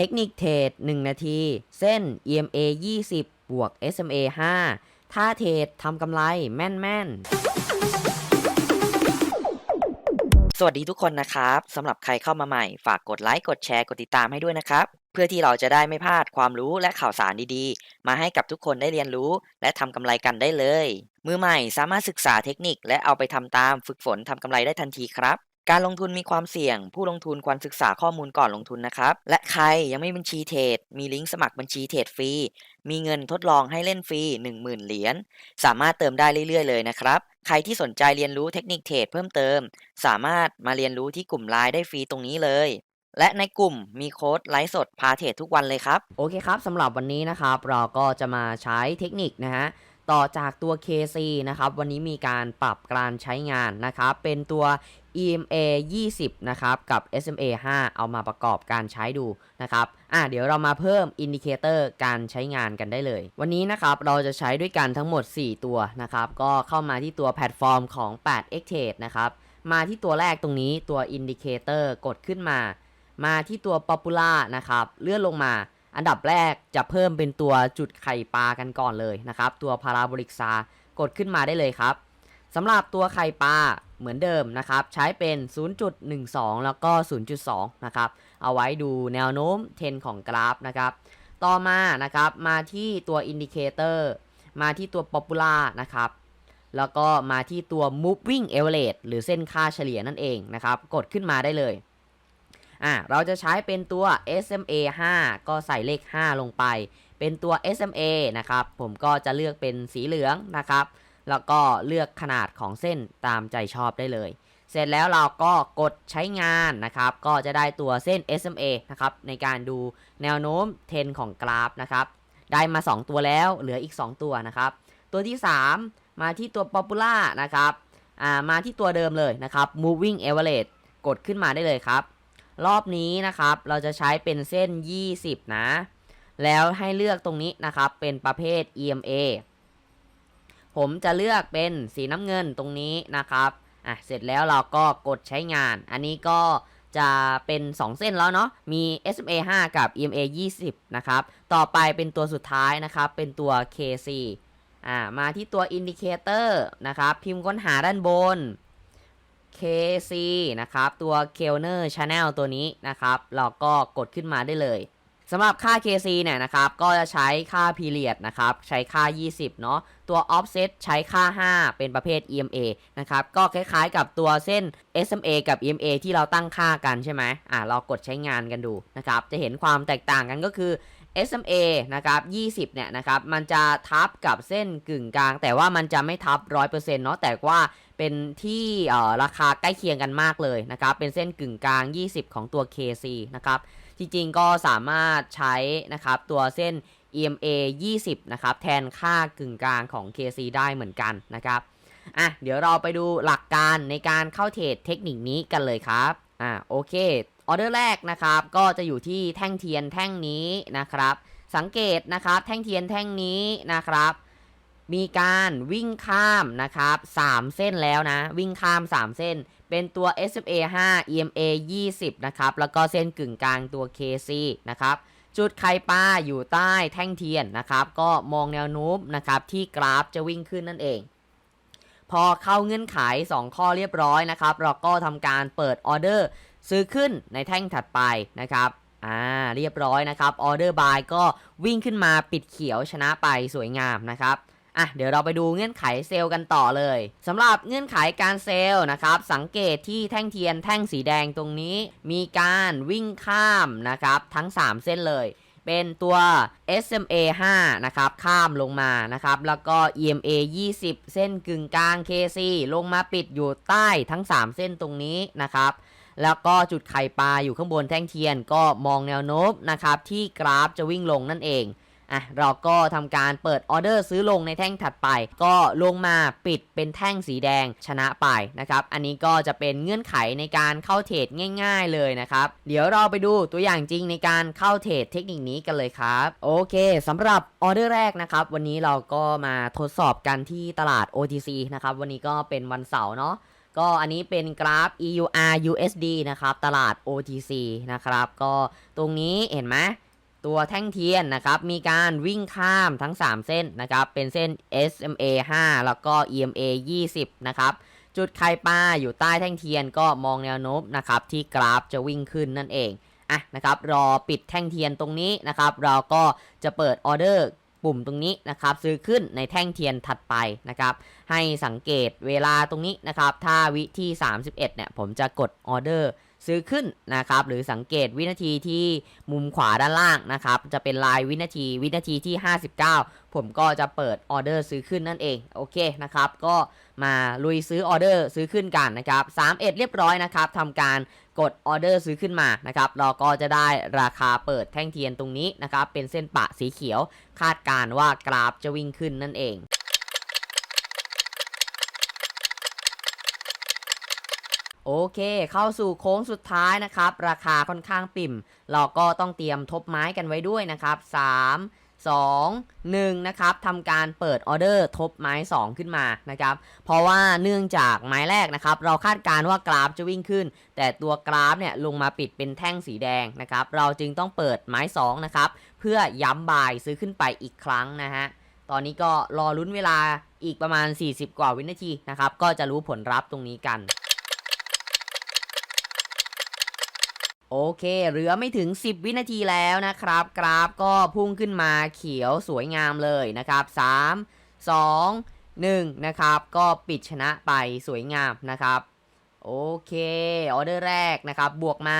เทคนิคเทรด1นาที เส้น EMA 20 บวก SMA 5 ถ้าเทรดทำกำไรแม่นแม่นๆสวัสดีทุกคนนะครับสำหรับใครเข้ามาใหม่ ฝากกดไลค์ กดแชร์ กดติดตามให้ด้วยนะครับ เพื่อที่เราจะได้ไม่พลาดความรู้และข่าวสารดีๆ มาให้กับทุกคนได้เรียนรู้ และทำกำไรกันได้เลย มือใหม่สามารถศึกษาเทคนิคและเอาไปทำตามฝึกฝนทำกำไรได้ทันทีครับ การลงทุนมีความเสี่ยง ผู้ลงทุนควรศึกษาข้อมูลก่อนลงทุนนะครับ และใครยังไม่บัญชีเทรด มีลิงก์สมัครบัญชีเทรดฟรี มีเงินทดลองให้เล่นฟรี 10,000 เหรียญ สามารถเติมได้เรื่อยๆ เลยนะครับ ใครที่สนใจเรียนรู้เทคนิคเทรดเพิ่มเติม สามารถมาเรียนรู้ที่กลุ่มไลน์ได้ฟรีตรงนี้เลย และในกลุ่มมีโค้ดไลฟ์สดพาเทรดทุกวันเลยครับ โอเคครับสำหรับวันนี้นะครับเราก็จะมาใช้เทคนิคนะฮะต่อจากตัว KC นะครับ วันนี้มีการปรับการใช้งานนะครับ เป็นตัว EMA 20 นะครับ กับ SMA 5 เอามาประกอบการใช้ดูนะครับ อะเดี๋ยวเรามาเพิ่มอินดิเคเตอร์การใช้งานกันได้เลย วันนี้นะครับ เราจะใช้ด้วยกันทั้งหมด 4 ตัวนะครับ ก็เข้ามาที่ตัวแพลตฟอร์มของ 8 x t a d e นะครับ มาที่ตัวแรกตรงนี้ตัวอินดิเคเตอร์กดขึ้นมา มาที่ตัว Popular นะครับ เลื่อนลงมาอันดับแรกจะเพิ่มเป็นตัวจุดไข่ปลากันก่อนเลยนะครับ ตัวพาราโบลิกซากดขึ้นมาได้เลยครับสำหรับตัวไข่ปลา เหมือนเดิมนะครับ ใช้เป็น 0.12 แล้วก็ 0.2 นะครับ เอาไว้ดูแนวโน้มเทรนของกราฟนะครับ ต่อมานะครับมาที่ตัวอินดิเคเตอร์มาที่ตัว Popular นะครับ แล้วก็มาที่ตัว moving average หรือเส้นค่าเฉลี่ยนั่นเองนะครับ กดขึ้นมาได้เลยอะเราจะใช้เป็นตัว SMA 5 ก็ใส่เลข 5 ลงไป เป็นตัว SMA นะครับ ผมก็จะเลือกเป็นสีเหลืองนะครับ แล้วก็เลือกขนาดของเส้นตามใจชอบได้เลย เสร็จแล้วเราก็กดใช้งานนะครับ ก็จะได้ตัวเส้น SMA นะครับ ในการดูแนวโน้มเทรนของกราฟนะครับ ได้มา 2 ตัวแล้ว เหลืออีก 2 ตัวนะครับ ตัวที่ 3 มาที่ตัว Popular นะครับ อ่า มาที่ตัวเดิมเลยนะครับ moving average กดขึ้นมาได้เลยครับ รอบนี้นะครับ เราจะใช้เป็นเส้น 20 นะ แล้วให้เลือกตรงนี้นะครับ เป็นประเภท EMA ผมจะเลือกเป็นสีน้ำเงินตรงนี้นะครับอะเสร็จแล้วเราก็กดใช้งาน อันนี้ก็จะเป็น 2 เส้นแล้วเนาะ มี SMA 5 กับ EMA 20 นะครับ ต่อไปเป็นตัวสุดท้ายนะครับ เป็นตัว KC อ่า มาที่ตัว Indicator นะครับ พิมพ์ค้นหาด้านบน KC นะครับ ตัว Kellner Channel ตัวนี้นะครับ เราก็กดขึ้นมาได้เลย สำหรับค่า KC เนี่ยนะครับ ก็จะใช้ค่า period นะครับ ใช้ค่า 20 เนาะ ตัว offset ใช้ค่า 5 เป็นประเภท EMA นะครับ ก็คล้ายๆกับตัวเส้น SMA กับ EMA ที่เราตั้งค่ากันใช่ไหมอ่าเรากดใช้งานกันดูนะครับ จะเห็นความแตกต่างกันก็คือ SMA นะครับ20 เนี่ยนะครับ มันจะทับกับเส้นกึ่งกลาง แต่ว่ามันจะไม่ทับ 100%เนาะ แต่ว่าเป็นที่ราคาใกล้เคียงกันมากเลยนะครับ เป็นเส้นกึ่งกลาง 20 ของตัว KC นะครับ จริงๆก็สามารถใช้นะครับตัวเส้น EMA 20 นะครับ แทนค่ากึ่งกลางของ KC ได้เหมือนกันนะครับอะเดี๋ยวเราไปดูหลักการในการเข้าเทรดเทคนิคนี้กันเลยครับอะโอเคออเดอร์แรกนะครับก็จะอยู่ที่แท่งเทียนแท่งนี้นะครับ สังเกตนะครับแท่งเทียนแท่งนี้นะครับ มีการวิ่งข้ามนะครับ3เส้นแล้วนะ วิ่งข้าม 3 เส้น เป็นตัว SMA 5 EMA 20 นะครับ แล้วก็เส้นกึ่งกลางตัว KC นะครับ จุดไข่ปลาอยู่ใต้แท่งเทียนนะครับ ก็มองแนวโน้มนะครับที่กราฟจะวิ่งขึ้นนั่นเอง พอเข้าเงื่อนไข 2 ข้อเรียบร้อยนะครับ เราก็ทำการเปิดออเดอร์ซื้อขึ้นในแท่งถัดไปนะครับอ่าเรียบร้อยนะครับออเดอร์บายก็วิ่งขึ้นมาปิดเขียวชนะไปสวยงามนะครับ อะเดี๋ยวเราไปดูเงื่อนไขเซลล์กันต่อเลยสำหรับเงื่อนไขการเซลล์นะครับ สังเกตที่แท่งเทียนแท่งสีแดงตรงนี้ มีการวิ่งข้ามนะครับทั้ง 3 เส้นเลย เป็นตัว SMA 5 นะครับข้ามลงมานะครับ แล้วก็ EMA 20 เส้นกึ่งกลาง KC ลงมาปิดอยู่ใต้ทั้ง 3 เส้นตรงนี้นะครับแล้วก็จุดไข่ปลาอยู่ข้างบนแท่งเทียนก็มองแนวโน้มนะครับที่กราฟจะวิ่งลงนั่นเอง อะเราก็ทำการเปิดออเดอร์ซื้อลงในแท่งถัดไป ก็ลงมาปิดเป็นแท่งสีแดงชนะไปนะครับ อันนี้ก็จะเป็นเงื่อนไขในการเข้าเทรดง่าย ๆเลยนะครับ เดี๋ยวเราไปดูตัวอย่างจริงในการเข้าเทรดเทคนิคนี้กันเลยครับ โอเคสำหรับออเดอร์แรกนะครับ วันนี้เราก็มาทดสอบกันที่ตลาด OTC นะครับ วันนี้ก็เป็นวันเสาร์เนาะก็อันนี้เป็นกราฟ EUR USD นะครับ ตลาด OTC นะครับ ก็ตรงนี้เห็นไหม ตัวแท่งเทียนนะครับมีการวิ่งข้ามทั้ง 3 เส้นนะครับเป็นเส้น SMA 5 แล้วก็ EMA 20 นะครับจุดไข่ปลาอยู่ใต้แท่งเทียนก็มองแนวโน้มนะครับที่กราฟจะวิ่งขึ้นนั่นเองอะนะครับรอปิดแท่งเทียนตรงนี้นะครับเราก็จะเปิดออเดอร์ปุ่มตรงนี้นะครับซื้อขึ้นในแท่งเทียนถัดไปนะครับให้สังเกตเวลาตรงนี้นะครับถ้าวิที่ 31เนี่ยผมจะกดออเดอร์ ซื้อขึ้นนะครับหรือสังเกตวินาทีที่มุมขวาด้านล่างนะครับจะเป็นลายวินาทีวินาทีที่ 59 ผมก็จะเปิดออเดอร์ซื้อขึ้นนั่นเองโอเคนะครับก็มาลุยซื้อออเดอร์ซื้อขึ้นกันนะครับ31 เรียบร้อยนะครับทำการกดออเดอร์ซื้อขึ้นมานะครับเราก็จะได้ราคาเปิดแท่งเทียนตรงนี้นะครับเป็นเส้นปะสีเขียว คาดการว่ากราฟจะวิ่งขึ้นนั่นเอง โอเค เข้าสู่โค้งสุดท้ายนะครับ ราคาค่อนข้างปิ่ม เราก็ต้องเตรียมทบไม้กันไว้ด้วยนะครับ 3 2 1นะครับทำการเปิดออเดอร์ทบไม้ 2 ขึ้นมานะครับ เพราะว่าเนื่องจากไม้แรกนะครับ เราคาดการณ์ว่ากราฟจะวิ่งขึ้น แต่ตัวกราฟเนี่ยลงมาปิดเป็นแท่งสีแดงนะครับ เราจึงต้องเปิดไม้ 2 นะครับ เพื่อย้ำบายซื้อขึ้นไปอีกครั้งนะฮะตอนนี้ก็รอลุ้นเวลาอีกประมาณ 40 กว่าวินาทีนะครับ ก็จะรู้ผลลัพธ์ตรงนี้กัน โอเค เหลือไม่ถึง 10 วินาทีแล้วนะครับ กราฟก็พุ่งขึ้นมาเขียวสวยงามเลยนะครับ 3 2 1 นะครับ ก็ปิดชนะไปสวยงามนะครับ โอเค ออเดอร์แรกนะครับ บวกมา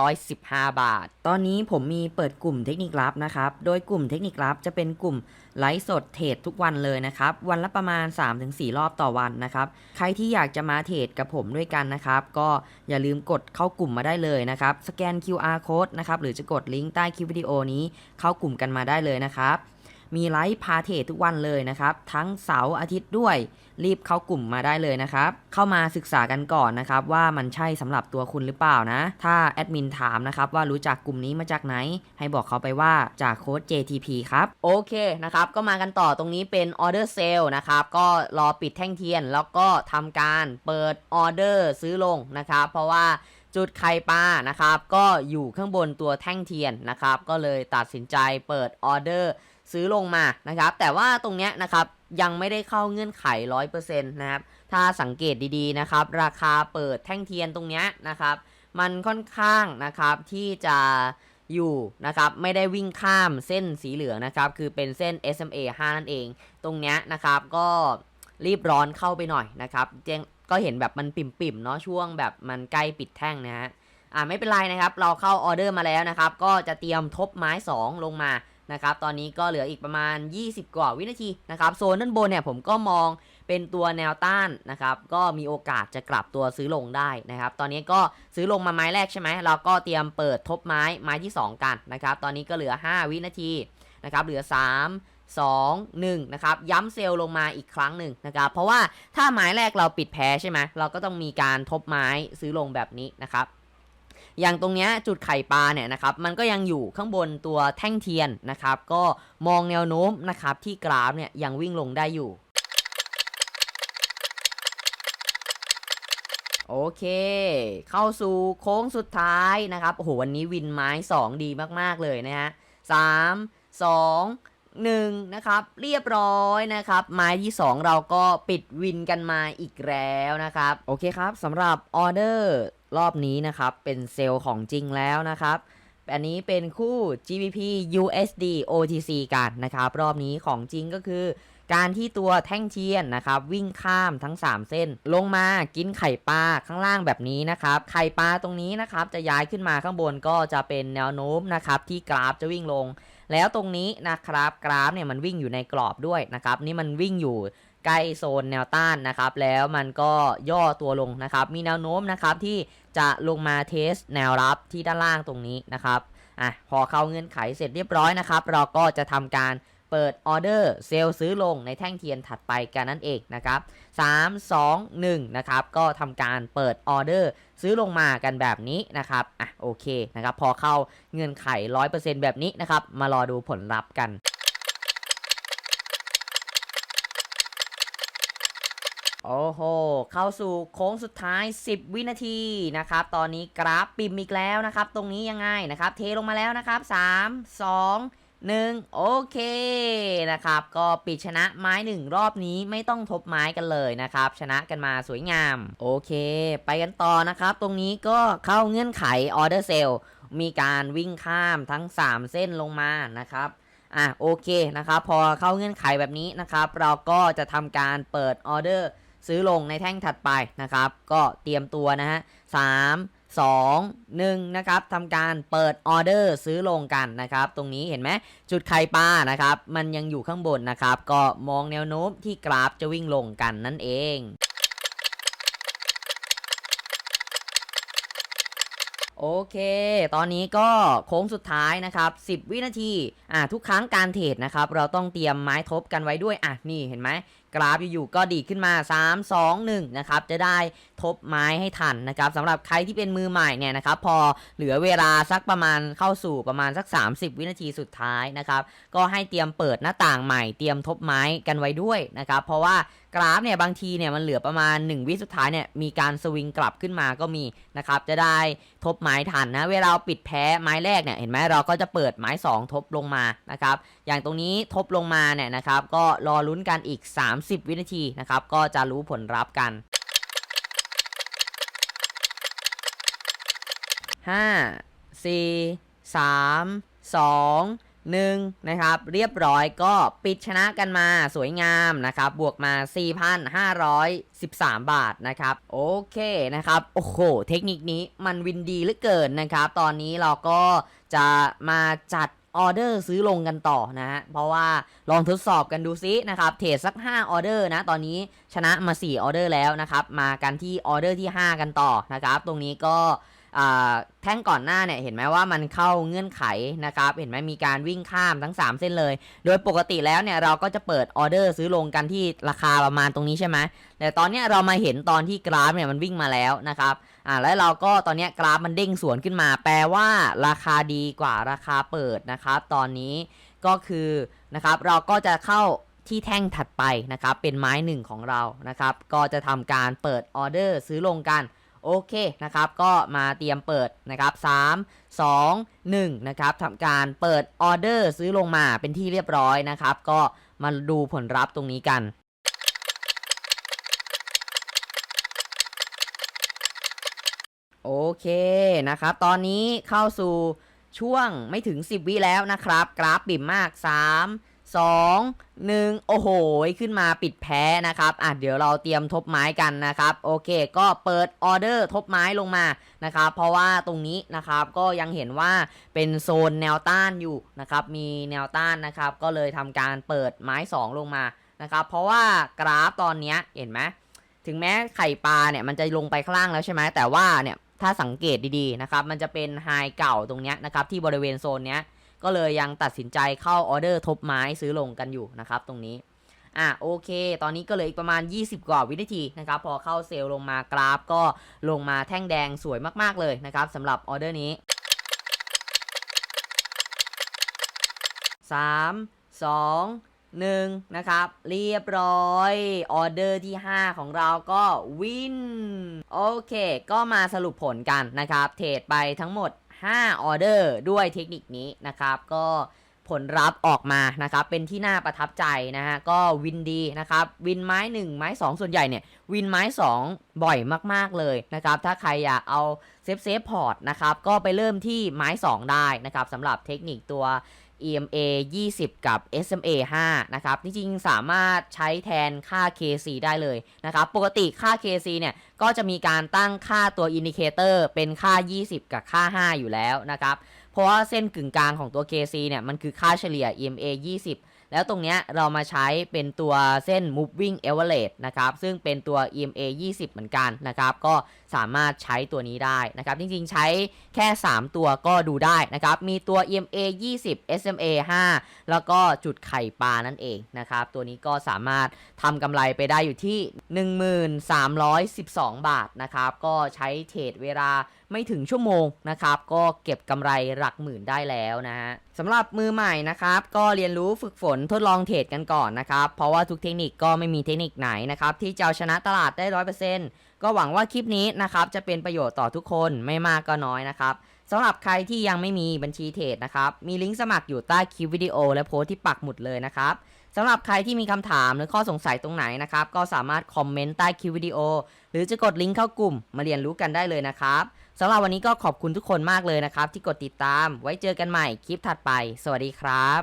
4,515 บาท ตอนนี้ผมมีเปิดกลุ่มเทคนิคลับนะครับ โดยกลุ่มเทคนิคลับจะเป็นกลุ่มไลฟ์สดเทรดทุกวันเลยนะครับ วันละประมาณ 3-4 รอบต่อวันนะครับ ใครที่อยากจะมาเทรดกับผมด้วยกันนะครับ ก็อย่าลืมกดเข้ากลุ่มมาได้เลยนะครับ สแกน QR code นะครับ หรือจะกดลิงก์ใต้คลิปวิดีโอนี้เข้ากลุ่มกันมาได้เลยนะครับ มีไลฟ์พาเทรดทุกวันเลยนะครับ ทั้งเสาร์อาทิตย์ด้วย รีบเข้ากลุ่มมาได้เลยนะครับ เข้ามาศึกษากันก่อนนะครับ ว่ามันใช่สำหรับตัวคุณหรือเปล่านะ ถ้าแอดมินถามนะครับว่ารู้จักกลุ่มนี้มาจากไหน ให้บอกเขาไปว่าจากโค้ด JTP ครับ โอเคนะครับ ก็มากันต่อตรงนี้เป็นออเดอร์เซลนะครับ ก็รอปิดแท่งเทียน แล้วก็ทำการเปิดออเดอร์ซื้อลงนะครับ เพราะว่าจุดไข่ปลานะครับ ก็อยู่ข้างบนตัวแท่งเทียนนะครับ ก็เลยตัดสินใจเปิดออเดอร์ซื้อลงมานะครับ แต่ว่าตรงเนี้ยนะครับ ยังไม่ได้เข้าเงื่อนไข 100%นะครับ ถ้าสังเกตดีๆนะครับ ราคาเปิดแท่งเทียนตรงเนี้ยนะครับ มันค่อนข้างนะครับที่จะอยู่นะครับไม่ได้วิ่งข้ามเส้นสีเหลืองนะครับ คือเป็นเส้น SMA 5 นั่นเอง ตรงเนี้ยนะครับก็รีบร้อนเข้าไปหน่อยนะครับเจงก็เห็นแบบมันปิ่มๆเนาะช่วงแบบมันใกล้ปิดแท่งนะฮะอ่าไม่เป็นไรนะครับ เราเข้าออเดอร์มาแล้วนะครับ ก็จะเตรียมทบไม้ 2 ลงมา นะครับตอนนี้ก็เหลืออีกประมาณ 20 กว่าวินาทีนะครับโซนด้านบนเนี่ยผมก็มองเป็นตัวแนวต้านนะครับก็มีโอกาสจะกลับตัวซื้อลงได้นะครับตอนนี้ก็ซื้อลงมาไม้แรกใช่ไหมเราก็เตรียมเปิดทบไม้ไม้ที่ 2 กันนะครับตอนนี้ก็เหลือ 5 วินาทีนะครับเหลือ 3 2 1นะครับย้ำเซลล์ลงมาอีกครั้งหนึ่งนะครับเพราะว่าถ้าไม้แรกเราปิดแพ้ใช่ไหมเราก็ต้องมีการทบไม้ซื้อลงแบบนี้นะครับ อย่างตรงเนี้ยจุดไข่ปลาเนี่ยนะครับมันก็ยังอยู่ข้างบนตัวแท่งเทียนนะครับ ก็มองแนวโน้มนะครับที่กราฟเนี่ยยังวิ่งลงได้อยู่โอเค เข้าสู่โค้งสุดท้ายนะครับ โอ้โห วันนี้วินไม้ 2 ดีมาก ๆ เลยนะฮะสามสองหนึ่งนะครับ เรียบร้อยนะครับ ไม้ที่ 2 เราก็ปิดวินกันมาอีกแล้วนะครับ โอเคครับสำหรับออเดอร์ รอบนี้นะครับเป็นเซลล์ของจริงแล้วนะครับ อันนี้เป็นคู่ GBP USD OTC กันนะครับ รอบนี้ของจริงก็คือ การที่ตัวแท่งเทียนนะครับ วิ่งข้ามทั้ง 3 เส้น ลงมากินไข่ปลาข้างล่างแบบนี้นะครับ ไข่ปลาตรงนี้นะครับ จะย้ายขึ้นมาข้างบนก็จะเป็นแนวโน้มนะครับ ที่กราฟจะวิ่งลง แล้วตรงนี้นะครับกราฟเนี่ยมันวิ่งอยู่ในกรอบด้วยนะครับ นี่มันวิ่งอยู่ใกล้โซนแนวต้านนะครับ แล้วมันก็ย่อตัวลงนะครับ มีแนวโน้มนะครับที่ จะลงมาเทสแนวรับที่ด้านล่างตรงนี้นะครับอะพอเข้าเงื่อนไขเสร็จเรียบร้อยนะครับ เราก็จะทำการเปิดออเดอร์เซลล์ซื้อลงในแท่งเทียนถัดไปกันนั่นเองนะครับ3 2 1นะครับก็ทำการเปิดออเดอร์ซื้อลงมากันแบบนี้นะครับอะโอเคนะครับพอเข้าเงื่อนไข 100%แบบนี้นะครับมารอดูผลลัพธ์กัน โอ้โห เข้าสู่โค้งสุดท้าย 10 วินาทีนะครับ ตอนนี้กราฟปิมอีกแล้วนะครับ ตรงนี้ยังไงนะครับ เทลงมาแล้วนะครับ 3 2 1 โอเคนะครับ ก็ปิดชนะไม้หนึ่งรอบนี้ไม่ต้องทบไม้กันเลยนะครับ ชนะกันมาสวยงาม โอเค ไปกันต่อนะครับ ตรงนี้ก็เข้าเงื่อนไขออเดอร์เซลมีการวิ่งข้ามทั้ง 3 เส้นลงมานะครับอะโอเคนะครับ พอเข้าเงื่อนไขแบบนี้นะครับ เราก็จะทำการเปิดออเดอร์ ซื้อลงในแท่งถัดไปนะครับ ก็เตรียมตัวนะฮะสามสองหนึ่งนะครับทำการเปิดออเดอร์ซื้อลงกันนะครับ ตรงนี้เห็นไหมจุดไข่ปลานะครับ มันยังอยู่ข้างบนนะครับ ก็มองแนวโน้มที่กราฟจะวิ่งลงกันนั่นเองโอเค ตอนนี้ก็โค้งสุดท้ายนะครับ 10 วินาที อะทุกครั้งการเทรดนะครับ เราต้องเตรียมไม้ทบกันไว้ด้วย อะ นี่เห็นไหม กราฟอยู่ๆก็ดีขึ้นมา 3 2 1 นะครับ จะได้ทบไม้ให้ทันนะครับสำหรับใครที่เป็นมือใหม่เนี่ยนะครับ พอเหลือเวลาสักประมาณเข้าสู่ประมาณสัก 30 วินาทีสุดท้ายนะครับ ก็ให้เตรียมเปิดหน้าต่างใหม่ เตรียมทบไม้กันไว้ด้วยนะครับ เพราะว่า กราฟเนี่ยบางทีเนี่ยมันเหลือประมาณ 1 วิสุดท้ายเนี่ยมีการสวิงกลับขึ้นมาก็มีนะครับจะได้ทบไม้ทันนะเวลาปิดแพ้ไม้แรกเนี่ยเห็นไหมเราก็จะเปิดไม้ 2 ทบลงมานะครับอย่างตรงนี้ทบลงมาเนี่ยนะครับก็รอลุ้นกันอีก 30 วินาทีนะครับก็จะรู้ผลลัพธ์กันห้าสี่สามสอง หนึ่งนะครับเรียบร้อยก็ปิดชนะกันมาสวยงามนะครับบวกมา 4,513 บาทนะครับโอเคนะครับโอ้โหเทคนิคนี้มันวินดีเหลือเกินนะครับ ตอนนี้เราก็จะมาจัดออเดอร์ซื้อลงกันต่อนะฮะ เพราะว่าลองทดสอบกันดูซินะครับ เทรดสัก 5 ออเดอร์นะ ตอนนี้ชนะมา 4 ออเดอร์แล้วนะครับ มากันที่ออเดอร์ที่ 5 กันต่อนะครับ ตรงนี้ก็ แท่งก่อนหน้าเนี่ยเห็นไหมว่ามันเข้าเงื่อนไขนะครับ เห็นไหมมีการวิ่งข้ามทั้ง 3 เส้นเลย โดยปกติแล้วเนี่ยเราก็จะเปิดออเดอร์ซื้อลงกันที่ราคาประมาณตรงนี้ใช่ไหมแต่ตอนนี้เรามาเห็นตอนที่กราฟเนี่ยมันวิ่งมาแล้วนะครับอ่าแล้วเราก็ตอนนี้กราฟมันเด้งสวนขึ้นมา แปลว่าราคาดีกว่าราคาเปิดนะครับ ตอนนี้ก็คือนะครับเราก็จะเข้าที่แท่งถัดไปนะครับเป็นไม้หนึ่งของเรานะครับ ก็จะทำการเปิดออเดอร์ซื้อลงกัน โอเคนะครับ ก็มาเตรียมเปิดนะครับ3 2 1นะครับทำการเปิดออเดอร์ซื้อลงมาเป็นที่เรียบร้อยนะครับ ก็มาดูผลลัพธ์ตรงนี้กันโอเคนะครับ ตอนนี้เข้าสู่ช่วงไม่ถึง 10 วิแล้วนะครับ กราฟบิ่มมาก 3 2 1 โอ้โห ขึ้นมาปิดแพ้นะครับอะเดี๋ยวเราเตรียมทบไม้กันนะครับ โอเค ก็เปิดออเดอร์ทบไม้ลงมานะครับ เพราะว่าตรงนี้นะครับก็ยังเห็นว่าเป็นโซนแนวต้านอยู่นะครับ มีแนวต้านนะครับ ก็เลยทำการเปิดไม้ 2 ลงมานะครับ เพราะว่ากราฟตอนนี้เห็นไหมถึงแม้ไข่ปลาเนี่ยมันจะลงไปข้างล่างแล้วใช่ไหมแต่ว่าเนี่ยถ้าสังเกตดีๆนะครับ มันจะเป็นไฮเก่าตรงเนี้ยนะครับที่บริเวณโซนเนี้ย ก็เลยยังตัดสินใจเข้าออเดอร์ทบไม้ซื้อลงกันอยู่นะครับตรงนี้อะโอเค ตอนนี้ก็เลยอีกประมาณ 20 กว่าวินาทีนะครับพอเข้าเซลล์ลงมากราฟก็ลงมาแท่งแดงสวยมากๆเลยนะครับสำหรับออเดอร์นี้ 3 2 1 นะครับ เรียบร้อยออเดอร์ที่ 5 ของเราก็วิน โอเค ก็มาสรุปผลกันนะครับ เทรดไปทั้งหมด 5ออเดอร์ด้วยเทคนิคนี้นะครับ ก็ผลลัพธ์ออกมานะครับ เป็นที่น่าประทับใจนะฮะ ก็วินดีนะครับ วินไม้ 1 ไม้ 2 ส่วนใหญ่เนี่ย วินไม้ 2 บ่อยมาก ๆ เลยนะครับ ถ้าใครอยากเอาเซฟเซฟพอร์ตนะครับ ก็ไปเริ่มที่ไม้ 2 ได้นะครับสำหรับเทคนิคตัว EMA 20 กับ SMA 5 นะครับ จริงๆ สามารถใช้แทนค่า KC ได้เลยนะครับ ปกติค่า KC เนี่ย ก็จะมีการตั้งค่าตัวอินดิเคเตอร์เป็นค่า 20 กับค่า 5 อยู่แล้วนะครับ เพราะว่าเส้นกึ่งกลางของตัว KC เนี่ย มันคือค่าเฉลี่ย EMA 20 แล้วตรงเนี้ยเรามาใช้เป็นตัวเส้น moving average นะครับซึ่งเป็นตัว EMA 20 เหมือนกันนะครับก็สามารถใช้ตัวนี้ได้นะครับจริงๆ ใช้แค่ 3 ตัวก็ดูได้นะครับมีตัว EMA 20 SMA 5 แล้วก็จุดไข่ปลานั่นเองนะครับตัวนี้ก็สามารถทำกำไรไปได้อยู่ที่ 1312 บาทนะครับก็ใช้เทรดเวลา ไม่ถึงชั่วโมงนะครับ ก็เก็บกำไรหลักหมื่นได้แล้วนะฮะสำหรับมือใหม่นะครับ ก็เรียนรู้ฝึกฝนทดลองเทรดกันก่อนนะครับ เพราะว่าทุกเทคนิคก็ไม่มีเทคนิคไหนนะครับ ที่จะชนะตลาดได้ร้อยเปอร์เซ็นต์ก็หวังว่าคลิปนี้นะครับจะเป็นประโยชน์ต่อทุกคนไม่มากก็น้อยนะครับสำหรับใครที่ยังไม่มีบัญชีเทรดนะครับ มีลิงก์สมัครอยู่ใต้คลิปวิดีโอและโพสต์ที่ปักหมุดเลยนะครับสำหรับใครที่มีคำถามหรือข้อสงสัยตรงไหนนะครับ ก็สามารถคอมเมนต์ใต้คลิปวิดีโอ หรือจะกดลิงก์เข้ากลุ่มมาเรียนรู้กันได้เลยนะครับ สำหรับวันนี้ก็ขอบคุณทุกคนมากเลยนะครับ ที่กดติดตามไว้เจอกันใหม่คลิปถัดไป สวัสดีครับ